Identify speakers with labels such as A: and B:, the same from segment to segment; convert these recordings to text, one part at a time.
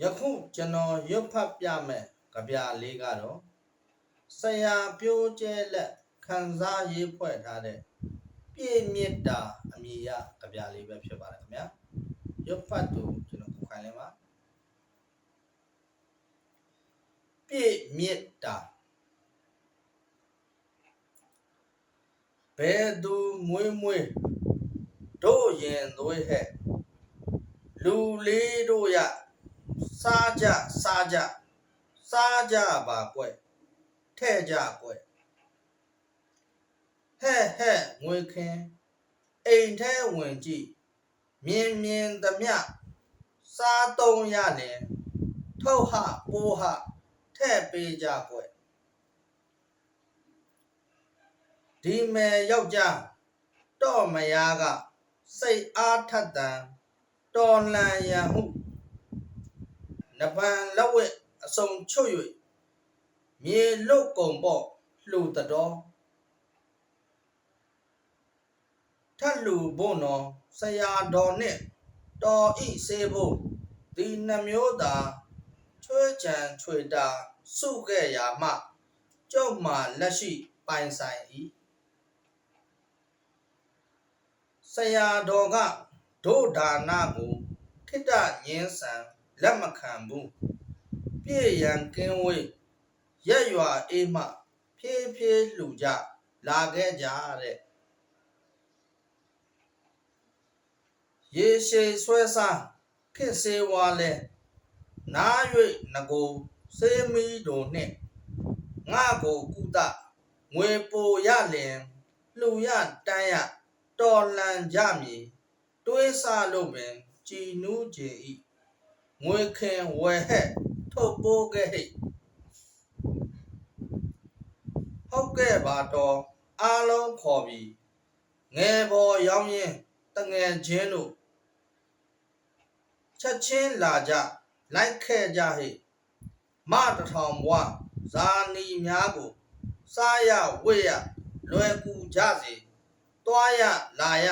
A: ယခုကျွန်တော်ရွတ်ဖတ်ပြမယ်ကြပြလေးကတော့ဆရာပြိုးကျဲလက်ခန်းစားရေးဖွဲ့ထားတဲ့ပြည့်မြတ်တာအမည်ရကြပြလေးပဲဖြစ်ပါတယ်ခင်ဗျာရွတ်ဖတ်သူကျွန်တော်ကိုခိုင်လဲပါပြည့်မြတ်တာဘယ်သူမွေးမွေးတို့ရင်သွေးဟဲ့လူလေးတို့ရ စားကြစားကြစားကြပါကွယ်ထဲ့ကြကွယ်ဟဲ့ဟဲ့ငွေခင်းအိမ်ထဲဝင်ကြည့်မြင်မြင်သမျှစားသုံးရလင်ထုတ်ဟပိုးဟထဲ့ပေးကြကွယ်ဒီမယ်ယောက်ျားတော့မယားကစိတ်အားထက်တန်တော်လန်ရန်ဟု နပန်လက်ဝက်အစုံချွတ်၍မြေလွတ်ကုံပေါ့လှူတတော်ထက်လူဘုံတော်ဆရာတော်နှင့်တော်ဤစေဖို့ဒီနှမျိုးသာချွေးချံချွေတာစုခဲ့ရာမှကျုပ်မှလက်ရှိပိုင်ဆိုင်၏ဆရာတော်ကဒုဒါနကိုခိတ္တငင်းဆန် လက်မခံဘူးပြည့်ရန်ကင်းဝေးရက်ရွာအေးမှဖြည်းဖြည်းလှူကြလာခဲ့ကြတဲ့ရေရှည်ဆွဲစားခစ်စေဝါလဲနား၍ငကိုစေးမီတို့နှင့်ငါကိုကုသငွေပိုရလင်လှူရတန်းရတော်လန်ကြမည်တွေးဆလို့ပင်ကြည်နူးခြင်းဤ ငွေခင်ဝယ်ဟဲ့ထုတ်ပိုးခဲ့ဟိတ်ဟုတ်ကဲ့ပါတော့အားလုံးခေါ်ပြီးငယ်ပေါ်ရောင်းရင်တငယ်ချင်းတို့ချက်ချင်းလာကြလိုက်ခဲ့ကြဟိတ်မတထောင်ဘွားဇာနီများကိုစားရဝိရလွယ်ကူကြစေတွားရလာရ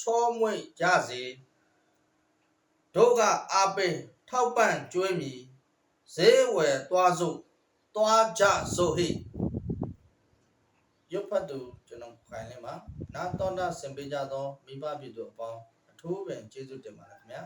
A: ချောမွေ့ကြစေတို့ကအာပင် ထောက်ပံ့ကျွေးမည်ဈေးဝယ်သွားစို့သွားကြစို့ဟိရုပ်ဖတ်သူကျွန်တော်ခိုင်လင်းပါနာတော်တာဆင်ပေးကြသောမိဘပြည်သူအပေါင်းအထူးပင်ကျေးဇူးတင်ပါတယ်ခင်ဗျာ